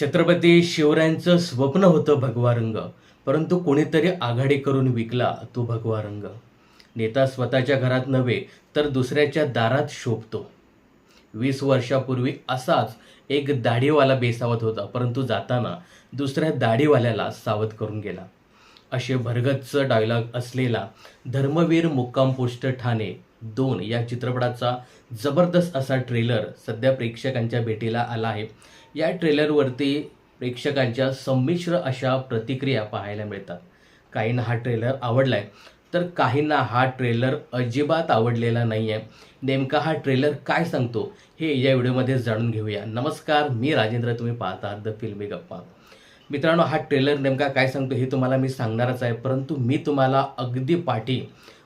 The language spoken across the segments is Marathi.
छत्रपती शिवरायांचं स्वप्न होतं भगवा रंग परंतु कोणीतरी आघाडी करून विकला तो भगवा रंग. नेता स्वतःच्या घरात नव्हे तर दुसऱ्याच्या दारात शोभतो. वीस वर्षापूर्वी असाच एक दाढीवाला बेसावत होता परंतु जाताना दुसऱ्या दाढीवाल्याला सावध करून गेला. असे भरगच्च डायलॉग असलेला धर्मवीर मुक्काम पोस्ट ठाणे दोन या चित्रपटाचा जबरदस्त असा ट्रेलर सध्या प्रेक्षकांच्या भेटीला आला आहे. या ट्रेलरवरती प्रेक्षकांच्या संमिश्र अशा प्रतिक्रिया पाहायला मिळतात. काहींना हा ट्रेलर आवडला आहे तर काहींना हा ट्रेलर अजिबात आवडलेला नाही आहे नेमका हा ट्रेलर काय सांगतो हे या व्हिडिओमध्ये जाणून घेऊया. नमस्कार मी राजेंद्र तुम्ही पाहता द फिल्मी गप्पा. मित्रांनो हा ट्रेलर नेमका काय सांगतो हे तुम्हाला मी सांगणारच आहे परंतु मी तुम्हाला अगदी पाठी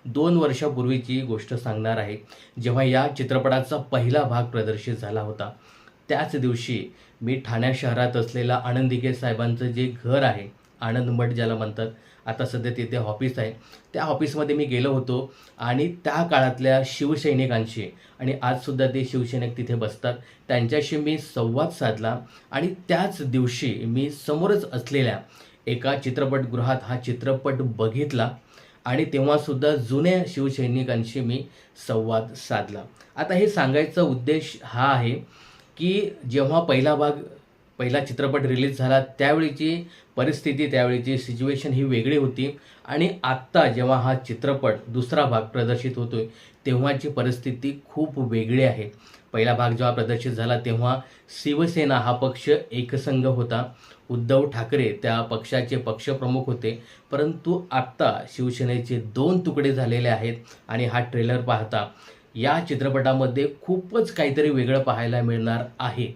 दोन वर्षापूर्वीची गोष्ट सांगणार आहे. जेव्हा या चित्रपटाचा पहिला भाग प्रदर्शित झाला होता त्याच दिवशी मी ठाण्या शहरात असलेला आनंदिके साहेबांचं जे घर आहे आनंद मठ ज्याला म्हणतात आता सध्या तिथे ऑफिस आहे. त्या ऑफिसमध्ये मी गेलो होतो आणि त्या काळातल्या शिवसैनिकांशी आणि आजसुद्धा ते शिवसैनिक तिथे बसतात. त्यांच्याशी मी संवाद साधला आणि त्याच दिवशी मी समोरच असलेल्या एका चित्रपटगृहात हा चित्रपट बघितला आणि तेव्हासुद्धा जुन्या शिवसैनिकांशी मी संवाद साधला. आता हे सांगायचा उद्देश हा आहे की जेव्हा पहिला भाग पहिला चित्रपट रिलीज झाला त्यावेळीची परिस्थिती त्यावेळीची सिच्युएशन ही वेगळी होती. आणि आत्ता जेव्हा हा चित्रपट दुसरा भाग प्रदर्शित होतोय तेव्हाची परिस्थिती खूप वेगळी आहे. पहिला भाग जेव्हा प्रदर्शित झाला तेव्हा शिवसेना हा पक्ष एकसंघ होता. उद्धव ठाकरे त्या पक्षाचे पक्षप्रमुख होते. परंतु आत्ता शिवसेनेचे दोन तुकडे झालेले आहेत आणि हा ट्रेलर पाहता. या चित्रपटामध्ये खूपच काहीतरी वेगळं पाहायला मिळणार आहे.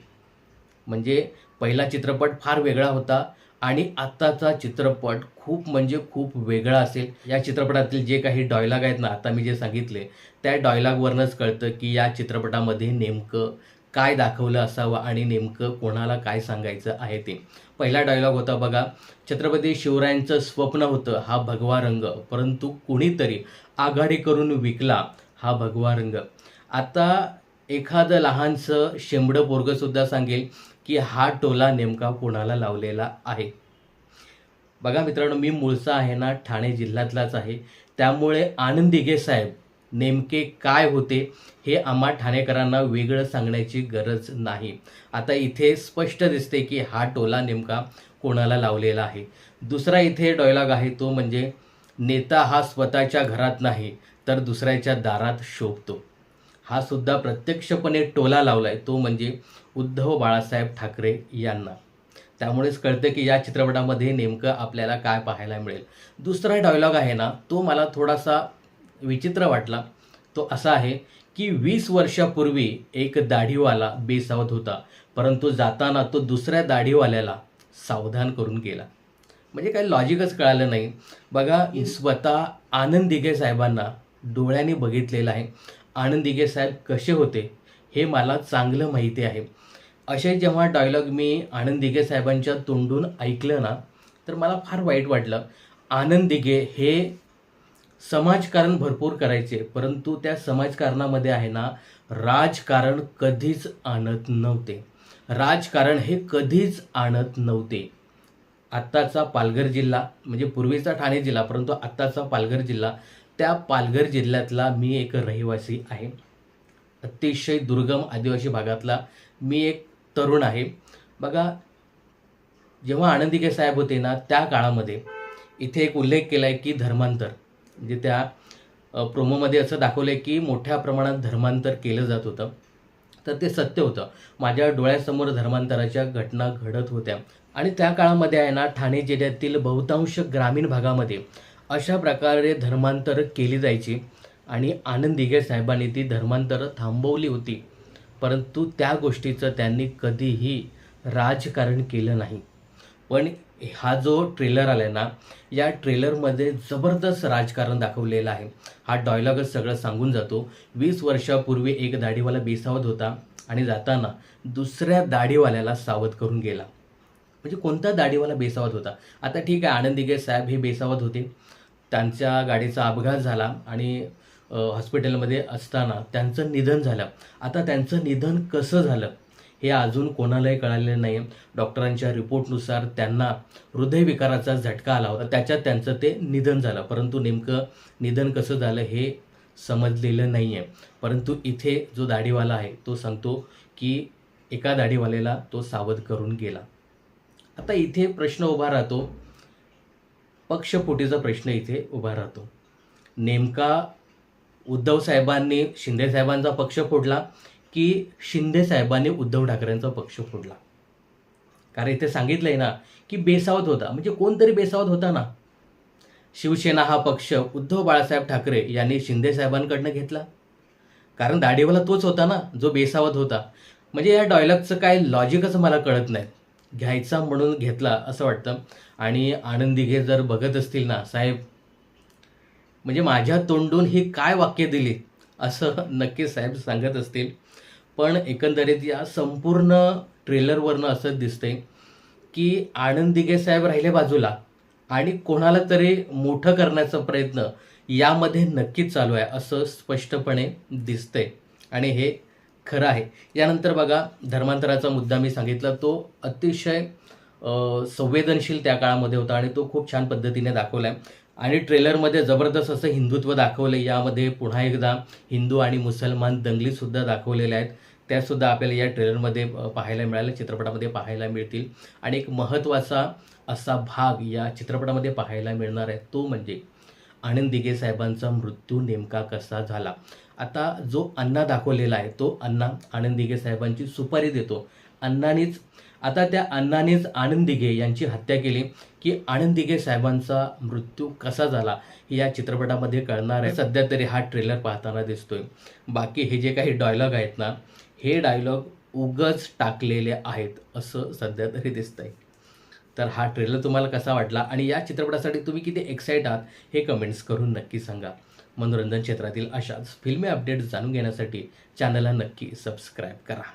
म्हणजे पहिला चित्रपट फार वेगळा होता आणि आत्ताचा चित्रपट खूप म्हणजे खूप वेगळा असेल. या चित्रपटातील जे काही डॉयलॉग आहेत ना आता मी जे सांगितले त्या डॉयलॉगवरनंच कळतं की या चित्रपटामध्ये नेमकं काय दाखवलं असावं आणि नेमकं कोणाला काय सांगायचं आहे ते. पहिला डायलॉग होता बघा छत्रपती शिवरायांचं स्वप्न होतं हा भगवा रंग परंतु कुणीतरी आघाडी करून विकला हा भगवा रंग. आता एखादं लहानसं शेंबडं पोरगसुद्धा सांगेल की हा टोला नेमका कोणाला लावलेला आहे? बघा मित्रांनो मी मूळचा आहे ना ठाणे जिल्ह्यातलाच आहे. त्यामुळे आनंद दिघे साहेब नेमके काय होते हे आम्हा ठाणेकरांना वेगळं सांगण्याची गरज नाही. आता इथे स्पष्ट दिसते की हा टोला नेमका कोणाला लावलेला आहे. दुसरा इथे डॉयलॉग आहे तो म्हणजे नेता हा स्वतःच्या घरात नाही तर दुसऱ्याच्या दारात शोभतो. हा सुद्धा प्रत्यक्षपणे टोला लावलाय तो म्हणजे उद्धव बाळासाहेब ठाकरे यांना. त्यामुळेच कळतं की या चित्रपटामध्ये नेमकं आपल्याला काय पाहायला मिळेल. दुसरा डायलॉग आहे ना तो मला थोडासा विचित्र वाटला. तो असा आहे की वीस वर्षापूर्वी एक दाढीवाला बेसावत होता परंतु जाताना तो दुसऱ्या दाढीवाल्याला सावधान करून गेला. म्हणजे काही लॉजिकच कळालं नाही. बघा स्वतः आनंद दिघे साहेबांना डोळ्याने बघितलेलं आहे. आनंद दिघे साहेब कसे होते हे मला चांगलं माहिती आहे. असे जेव्हा डायलॉग मी आनंद दिघे साहेबांच्या तोंडून ऐकलं ना तर मला फार वाईट वाटलं. आनंद दिघे हे समाजकारण भरपूर करायचे परंतु त्या समाजकारणामध्ये आहे ना राजकारण कधीच आणत नव्हते. राजकारण हे कधीच आणत नव्हते. आत्ताचा पालघर जिल्हा म्हणजे पूर्वीचा ठाणे जिल्हा परंतु आत्ताचा पालघर जिल्हा त्या पालघर जिल्ह्यातला मी एक रहिवासी आहे. अतिशय दुर्गम आदिवासी भागातला मी एक तरुण आहे. बघा जेव्हा आनंदिके साहेब होते ना त्या काळामध्ये इथे एक उल्लेख केला आहे की धर्मांतर. म्हणजे त्या प्रोमोमध्ये असं दाखवलं आहे की मोठ्या प्रमाणात धर्मांतर केलं जात होतं. तर ते सत्य होतं. माझ्या डोळ्यासमोर धर्मांतराच्या घटना घडत होत्या. आणि त्या काळामध्ये आहे ना ठाणे जिल्ह्यातील बहुतांश ग्रामीण भागामध्ये अशा प्रकारे धर्मांतर केली जायची आणि आनंद दिघे साहेबांनी ती धर्मांतर थांबवली होती. परंतु त्या गोष्टीचं त्यांनी कधीही राजकारण केलं नाही. पण हा जो ट्रेलर आलाय ना या ट्रेलरमध्ये जबरदस्त राजकारण दाखवलेलं आहे. हा डायलॉगच सगळं सांगून जातो. वीस वर्षापूर्वी एक दाढीवाला बेसावत होता आणि जाताना दुसऱ्या दाढीवाल्याला सावध करून गेला. म्हणजे कोणता दाढीवाला बेसावत होता? आता ठीक आहे आनंद साहेब हे बेसावत होते. त्यांच्या गाडीचा अपघात झाला आणि हॉस्पिटलमध्ये असताना त्यांचं निधन झालं. आता त्यांचं निधन कसं झालं हे अजून कोणालाही कळालेलं नाही डॉक्टरांच्या रिपोर्टनुसार त्यांना हृदयविकाराचा झटका आला होता. त्याच्यात त्यांचं ते निधन झालं. परंतु नेमकं निधन कसं झालं हे समजलेलं नाही आहे परंतु इथे जो दाढीवाला आहे तो सांगतो की एका दाढीवाल्याला तो सावध करून गेला. आता इथे प्रश्न उभा राहतो. पक्षफुटीचा प्रश्न इथे उभा राहतो. नेमका उद्धव साहेबांनी शिंदे साहेबांचा पक्ष फोडला की शिंदे साहेबांनी उद्धव ठाकरेंचा पक्ष फोडला? कारण इथे सांगितलंय ना की बेसावत होता. म्हणजे कोणतरी बेसावत होता ना? शिवसेना हा पक्ष उद्धव बाळासाहेब ठाकरे यांनी शिंदे साहेबांकडनं घेतला. कारण दाढीवाला तोच होता ना जो बेसावत होता. म्हणजे या डायलॉगचं काय लॉजिकच मला कळत नाही. घ्यायचा म्हणून घेतला असं वाटतं. आणि आनंद दिघे जर बघत असतील ना साहेब. म्हणजे माझ्या तोंडून ही काय वाक्य दिली असं नक्की साहेब सांगत असतील. पण एकंदरीत या संपूर्ण ट्रेलरवरनं असं दिसतंय की आनंद दिघे साहेब राहिले बाजूला आणि कोणाला तरी मोठं करण्याचा प्रयत्न यामध्ये नक्कीच चालू आहे असं स्पष्टपणे दिसतंय. आणि हे खरं आहे. यानंतर बघा धर्मांतराचा मुद्दा मी सांगितला. तो अतिशय संवेदनशील त्या काळामध्ये होता आणि तो खूप छान पद्धतीने दाखवला आहे आणि ट्रेलरमध्ये जबरदस्त असं हिंदुत्व दाखवलं यामध्ये पुन्हा एकदा हिंदू आणि मुसलमान दंगलीसुद्धा दाखवलेल्या आहेत. त्यासुद्धा आपल्याला या ट्रेलरमध्ये पाहायला मिळाल्या. चित्रपटामध्ये पाहायला मिळतील. आणि एक महत्त्वाचा असा भाग या चित्रपटामध्ये पाहायला मिळणार आहे तो म्हणजे आनंद दिघे साहेबांचा मृत्यू नेमका कसा झाला? आता जो अण्णा दाखवलेला आहे तो अण्णा आनंद दिघे साहेबांची सुपारी देतो. अण्णानेच आता त्या अण्णानेच आनंद दिघे यांची हत्या केली की आनंद दिघे साहेबांचा मृत्यू कसा झाला हे या चित्रपटामध्ये कळणार आहे. सध्या तरी हा ट्रेलर पाहताना दिसतोय. बाकी हे जे काही डायलॉग आहेत ना हे डायलॉग उगच टाकलेले आहेत असं सध्या तरी दिसतंय. तर हा ट्रेलर तुम्हाला कसा वाटला? आणि या चित्रपटासाठी तुम्ही किती एक्साइट आहात हे कमेंट्स करून नक्की सांगा. मनोरंजन क्षेत्रातील अशाच फिल्मी अपडेट्स जाणून घेण्यासाठी चॅनलला नक्की सबस्क्राईब करा.